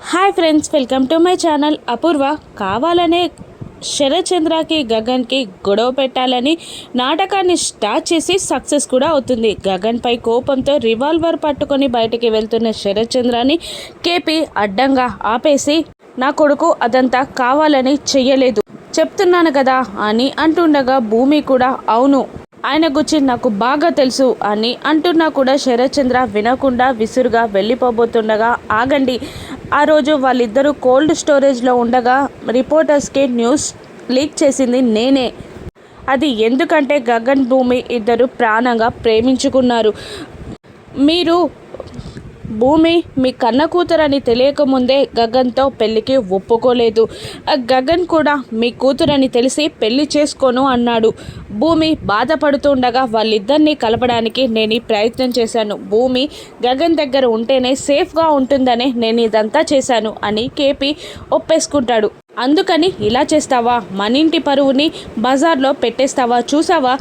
Hi friends welcome to my channel. Apoorva కావాలనే శరత్చంద్రకి గగన్కి గొడవ పెట్టాలని నాటకాన్ని స్టార్ట్ చేసి సక్సెస్ కూడా అవుతుంది. గగన్పై కోపంతో రివాల్వర్ పట్టుకొని బయటికి వెళ్తున్న శరత్చంద్రని కేపీ అడ్డంగా ఆపేసి నా కొడుకు అదంతా కావాలని చెయ్యలేదు. చెప్తున్నాను కదా అని అంటుండగా భూమి కూడా అవును ఆయన గురించి నాకు బాగా తెలుసు అని అంటున్నా కూడా శరత్చంద్ర వినకుండా విసురుగా వెళ్ళిపోబోతుండగా ఆగండి ఆ రోజు వాళ్ళిద్దరూ కోల్డ్ స్టోరేజ్లో ఉండగా రిపోర్టర్స్కి న్యూస్ లీక్ చేసింది నేనే. అది ఎందుకంటే గగన్ భూమి ఇద్దరు ప్రాణంగా ప్రేమించుకున్నారు. మీరు భూమి మీ కన్న కూతురని తెలియకముందే గగన్తో పెళ్ళికి ఒప్పుకోలేదు. ఆ గగన్ కూడా మీ కూతురని తెలిసి పెళ్ళి చేసుకోను అన్నాడు. భూమి బాధపడుతుండగా వాళ్ళిద్దరినీ కలపడానికి నేను ఈ ప్రయత్నం చేశాను. భూమి గగన్ దగ్గర ఉంటేనే సేఫ్గా ఉంటుందనే నేను ఇదంతా చేశాను అని కేపీ ఒప్పేసుకుంటాడు. అందుకని ఇలా చేస్తావా? మన ఇంటి పరువుని బజార్లో పెట్టేస్తావా? చూసావా?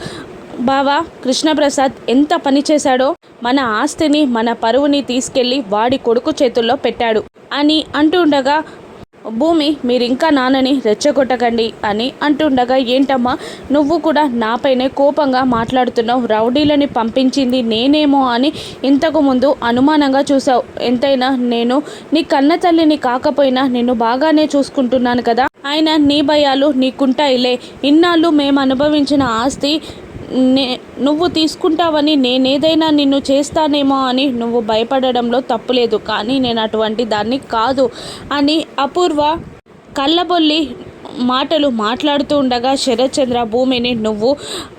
బావా కృష్ణప్రసాద్ ఎంత పని చేశాడో మన ఆస్తిని మన పరువుని తీసుకెళ్ళి వాడి కొడుకు చేతుల్లో పెట్టాడు అని అంటుండగా భూమి మీరు ఇంకా నాన్నని రెచ్చగొట్టకండి అని అంటుండగా ఏంటమ్మా నువ్వు కూడా నాపైనే కోపంగా మాట్లాడుతున్నావు. రౌడీలని పంపించింది నేనేమో అని ఇంతకు ముందు అనుమానంగా చూసావు ఎంతైనా నేను నీ కన్న తల్లిని కాకపోయినా నిన్ను బాగానే చూసుకుంటున్నాను కదా. ఆయన నీ భయాలు నీకుంటాయిలే ఇన్నాళ్ళు మేము అనుభవించిన ఆస్తి నే నువ్వు తీసుకుంటావని నేనేదైనా నిన్ను చేస్తానేమో అని నువ్వు భయపడడంలో తప్పులేదు. కానీ నేను అటువంటి దాన్ని కాదు అని అపూర్వ కళ్ళబొల్లి మాటలు మాట్లాడుతూ ఉండగా శరత్చంద్ర భూమిని నువ్వు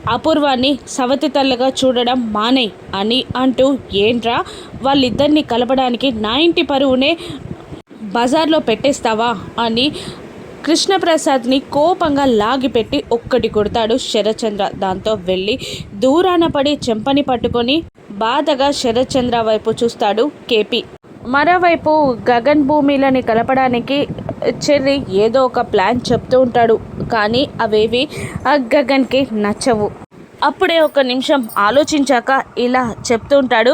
అపూర్వాన్ని సవతి తల్లగా చూడడం మానే అని అంటూ ఏంట్రా వాళ్ళిద్దరిని కలపడానికి నా ఇంటి పరువునే బజార్లో పెట్టేస్తావా అని కృష్ణప్రసాద్ని కోపంగా లాగిపెట్టి ఒక్కటి కొడతాడు శరచంద్ర దాంతో వెళ్ళి దూరాన పడి చెంపని పట్టుకొని బాధగా శరచంద్ర వైపు చూస్తాడు కేపీ. మరోవైపు గగన్ భూమిలని కలపడానికి చెర్రి ఏదో ఒక ప్లాన్ చెప్తూ ఉంటాడు కానీ అవేవి ఆ గగన్కి నచ్చవు. అప్పుడే ఒక నిమిషం ఆలోచించాక ఇలా చెప్తూ ఉంటాడు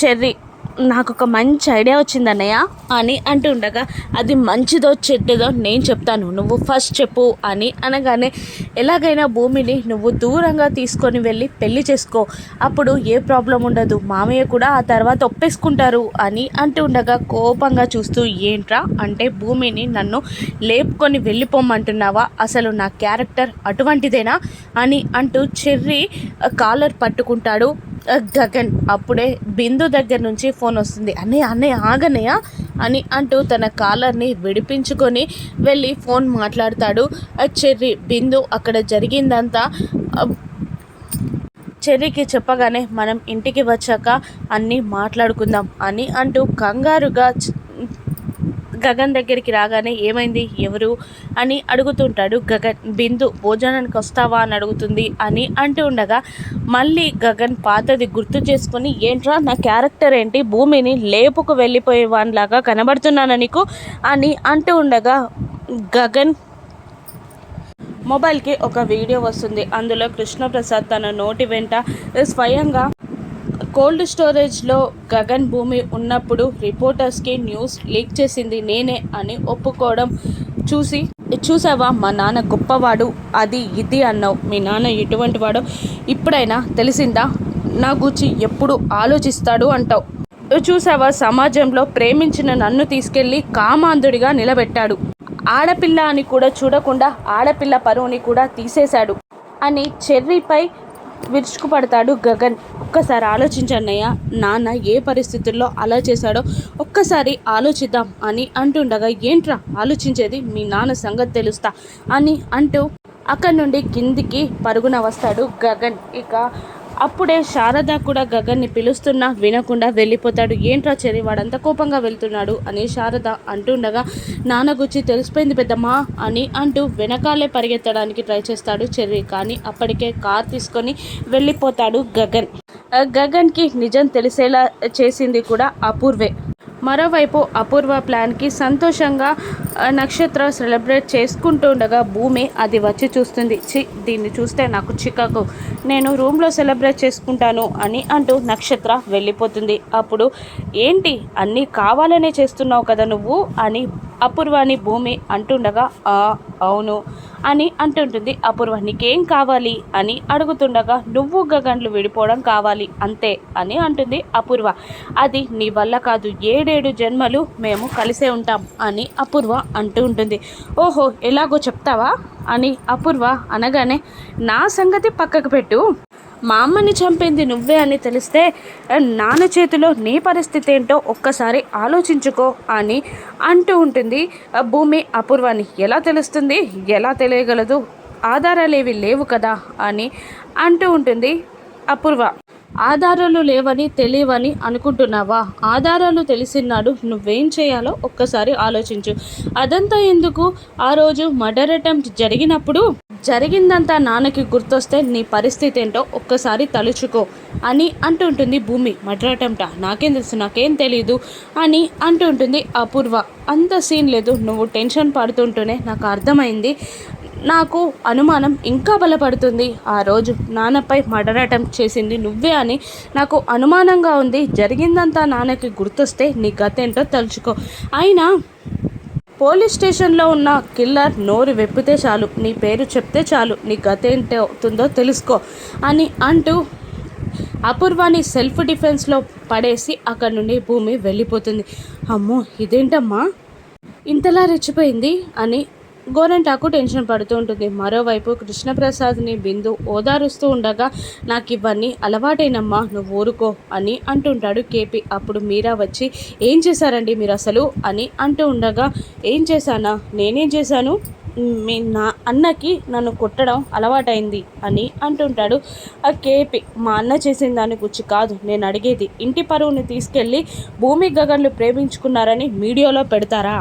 చెర్రి. నాకు ఒక మంచి ఐడియా వచ్చింది అన్నయ్య. అని అంటుండగా అది మంచిదో చెడ్డదో నేను చెప్తాను. నువ్వు ఫస్ట్ చెప్పు అని అనగానే ఎలాగైనా భూమిని నువ్వు దూరంగా తీసుకొని వెళ్ళి పెళ్ళి చేసుకో. అప్పుడు ఏ ప్రాబ్లం ఉండదు. మామయ్య కూడా ఆ తర్వాత ఒప్పేసుకుంటారు అని అంటుండగా కోపంగా చూస్తూ ఏంట్రా? అంటే భూమిని నన్ను లేపుకొని వెళ్ళిపోమంటున్నావా అసలు నా క్యారెక్టర్ అటువంటిదేనా? అని అంటూ చెర్రీ కాలర్ పట్టుకుంటాడు. గగన్ అప్పుడే బిందు దగ్గర నుంచి ఫోన్ వస్తుంది. అన్నయ్య అన్నయ్య ఆగన్నయ్య అని అంటూ తన కాలర్ని విడిపించుకొని వెళ్ళి ఫోన్ మాట్లాడతాడు. ఆ చెర్రి బిందు అక్కడ జరిగిందంతా చెర్రీకి చెప్పగానే మనం ఇంటికి వచ్చాక అన్నీ మాట్లాడుకుందాం అని అంటూ కంగారుగా గగన్ దగ్గరికి రాగానే ఏమైంది? ఎవరు? అని అడుగుతుంటాడు గగన్. బిందు భోజనానికి వస్తావా? అని అడుగుతుంది. అని అంటూ ఉండగా మళ్ళీ గగన్ పాతది గుర్తు చేసుకొని ఏంట్రా నా క్యారెక్టర్ ఏంటి? భూమిని లేపుకు వెళ్ళిపోయే వానిలాగా కనబడుతున్నాను నీకు? అని అంటూ ఉండగా గగన్ మొబైల్కి ఒక వీడియో వస్తుంది. అందులో కృష్ణప్రసాద్ తన నోటి వెంట స్వయంగా కోల్డ్ స్టోరేజ్లో గగన్ భూమి ఉన్నప్పుడు రిపోర్టర్స్కి న్యూస్ లీక్ చేసింది నేనే అని ఒప్పుకోవడం చూసి చూసావా మా నాన్న గొప్పవాడు అది ఇది అన్నావు. మీ నాన్న ఎటువంటి వాడో ఇప్పుడైనా తెలిసిందా? నా గురించి ఎప్పుడు ఆలోచిస్తాడు అంటావు. చూసావా? సమాజంలో ప్రేమించిన నన్ను తీసుకెళ్ళి కామాంధుడిగా నిలబెట్టాడు. ఆడపిల్ల అని కూడా చూడకుండా ఆడపిల్ల పరువుని కూడా తీసేశాడు. అని చెర్రీపై విరుచుకుపడతాడు గగన్. ఒక్కసారి ఆలోచించన్నయ్య నాన్న ఏ పరిస్థితుల్లో అలా చేశాడో ఒక్కసారి ఆలోచిద్దాం అని అంటుండగా ఏంట్రా? ఆలోచించేది మీ నాన్న సంగతి తెలుస్తా అని అంటూ అక్కడి నుండి కిందికి పరుగున వస్తాడు గగన్. ఇక అప్పుడే శారద కూడా గగన్ని పిలుస్తున్నా వినకుండా వెళ్ళిపోతాడు. ఏంట్రా చెరి వాడంతా కోపంగా వెళ్తున్నాడు అని శారద అంటుండగా నాన్న గుచ్చి తెలిసిపోయింది పెద్దమ్మా అని అంటూ వెనకాలే పరిగెత్తడానికి ట్రై చేస్తాడు చెర్రి. కానీ అప్పటికే కార్ తీసుకొని వెళ్ళిపోతాడు గగన్. గగన్కి నిజం తెలిసేలా చేసింది కూడా అపూర్వే. మరోవైపు అపూర్వ ప్లాన్కి సంతోషంగా నక్షత్ర సెలబ్రేట్ చేసుకుంటుండగా భూమి అది వచ్చి చూస్తుంది. చి దీన్ని చూస్తే నాకు చికాకు. నేను రూమ్లో సెలబ్రేట్ చేసుకుంటాను అని అంటూ నక్షత్ర వెళ్ళిపోతుంది. అప్పుడు ఏంటి? అన్నీ కావాలనే చేస్తున్నావు కదా నువ్వు? అని అపూర్వాని భూమి అంటుండగా "ఆ, అవును అని అంటుంటుంది అపూర్వ. నీకేం కావాలి? అని అడుగుతుండగా నువ్వు గగన్లు విడిపోవడం కావాలి అంతే అని అంటుంది అపూర్వ. అది నీ వల్ల కాదు. ఏడేడు జన్మలు మేము కలిసే ఉంటాం అని అపూర్వ అంటూ ఉంటుంది. ఓహో ఎలాగో చెప్తావా? అని అపూర్వ అనగానే నా సంగతి పక్కకు పెట్టు. మా అమ్మని చంపింది నువ్వే అని తెలిస్తే నాన్న చేతిలో నీ పరిస్థితి ఏంటో ఒక్కసారి ఆలోచించుకో అని అంటూ ఉంటుంది. భూమి అపూర్వాన్ని ఎలా తెలుస్తుంది? ఎలా తెలియగలదు? ఆధారాలేవి లేవు కదా అని అంటూ ఉంటుంది అపూర్వ. ఆధారాలు లేవని తెలియవని అనుకుంటున్నావా? ఆధారాలు తెలిసినాడు నువ్వేం చేయాలో ఒక్కసారి ఆలోచించు. అదంతా ఎందుకు? ఆ రోజు మర్డర్ అటెంప్ట్ జరిగినప్పుడు జరిగిందంతా నాన్నకి గుర్తొస్తే నీ పరిస్థితి ఏంటో ఒక్కసారి తలుచుకో అని అంటుంటుంది భూమి. మర్డర్ నాకేం తెలుసు నాకేం తెలియదు అని అంటుంటుంది అపూర్వ. అంత సీన్ లేదు నువ్వు టెన్షన్ పడుతుంటూనే నాకు అర్థమైంది. నాకు అనుమానం ఇంకా బలపడుతుంది. ఆ రోజు నాన్నపై మర్డర్ అటెంప్ట్ చేసింది నువ్వే అని నాకు అనుమానంగా ఉంది. జరిగిందంతా నాన్నకి గుర్తొస్తే నీ గతేంటో తలుచుకో. అయినా పోలీస్ స్టేషన్లో ఉన్న కిల్లర్ నోరు వెప్పితే చాలు. నీ పేరు చెప్తే చాలు. నీ గతేంటో అవుతుందో తెలుసుకో అని అంటూ అపూర్వాని సెల్ఫ్ డిఫెన్స్లో పడేసి అక్కడి నుండి భూమి వెళ్ళిపోతుంది. అమ్మో ఇదేంటమ్మా? ఇంతలా రెచ్చిపోయింది అని గోరంటాకు టెన్షన్ పడుతూ ఉంటుంది. మరోవైపు కృష్ణప్రసాద్ని బిందు ఓదారుస్తూ ఉండగా నాకు ఇవన్నీ అలవాటేనమ్మా నువ్వు ఊరుకో అని అంటుంటాడు కేపీ. అప్పుడు మీరా వచ్చి ఏం చేశారండి మీరు అసలు? అని అంటూ ఉండగా ఏం చేశానా? నేనేం చేశాను? మీ నా అన్నకి నన్ను కొట్టడం అలవాటైంది అని అంటుంటాడు ఆ కేపి. మా అన్న చేసిన దాని గురించి కాదు నేను అడిగేది. ఇంటి పరువుని తీసుకెళ్ళి భూమి గగన్లు ప్రేమించుకున్నారని మీడియాలో పెడతారా?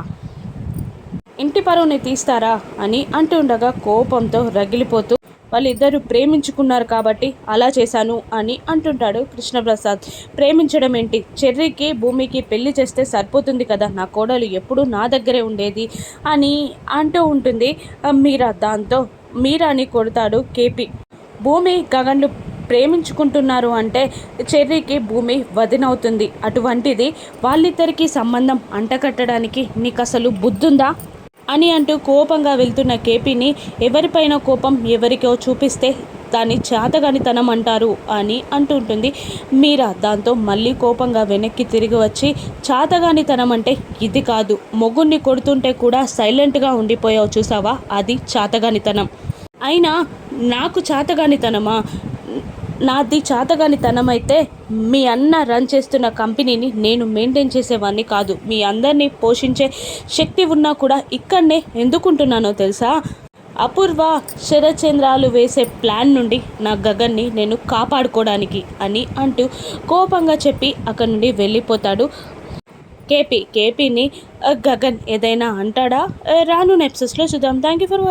ఇంటి పరువుని తీస్తారా అని అంటుండగా కోపంతో రగిలిపోతూ వాళ్ళిద్దరూ ప్రేమించుకున్నారు కాబట్టి అలా చేశాను అని అంటుంటాడు కృష్ణప్రసాద్. ప్రేమించడం ఏంటి? చెర్రీకి భూమికి పెళ్ళి చేస్తే సరిపోతుంది కదా? నా కోడలు ఎప్పుడు నా దగ్గరే ఉండేది అని అంటూ ఉంటుంది మీరా దాంతో? మీరాని కొడతాడు కేపీ. భూమి గగన్లు ప్రేమించుకుంటున్నారు అంటే చెర్రీకి భూమి వదినవుతుంది. అటువంటిది వాళ్ళిద్దరికీ సంబంధం అంటకట్టడానికి నీకు అసలు బుద్ధుందా? అని అంటూ కోపంగా వెళ్తున్న కేపీని ఎవరిపైన కోపం ఎవరికో చూపిస్తే దాన్ని చేతగానితనం అంటారు అని అంటుంటుంది. మీరా దాంతో మళ్ళీ కోపంగా వెనక్కి తిరిగి వచ్చి చేతగానితనం అంటే ఇది కాదు. మొగుణ్ణి కొడుతుంటే కూడా సైలెంట్గా ఉండిపోయావు చూసావా? అది చేతగానితనం. అయినా నాకు చేతగానితనమా? నాది చాతగానితనం అయితే మీ అన్న రన్ చేస్తున్న కంపెనీని నేను మెయింటైన్ చేసేవాడిని కాదు. మీ అందరినీ పోషించే శక్తి ఉన్నా కూడా ఇక్కడనే ఎందుకుంటున్నానో తెలుసా? అపూర్వ శరచంద్రాలు వేసే ప్లాన్ నుండి నా గగన్ని నేను కాపాడుకోవడానికి అని అంటూ కోపంగా చెప్పి అక్కడి నుండి వెళ్ళిపోతాడు. కేపీ కేపీని గగన్ ఏదైనా అంటాడా? రాను నెప్సెస్లో చూద్దాం. Thank you for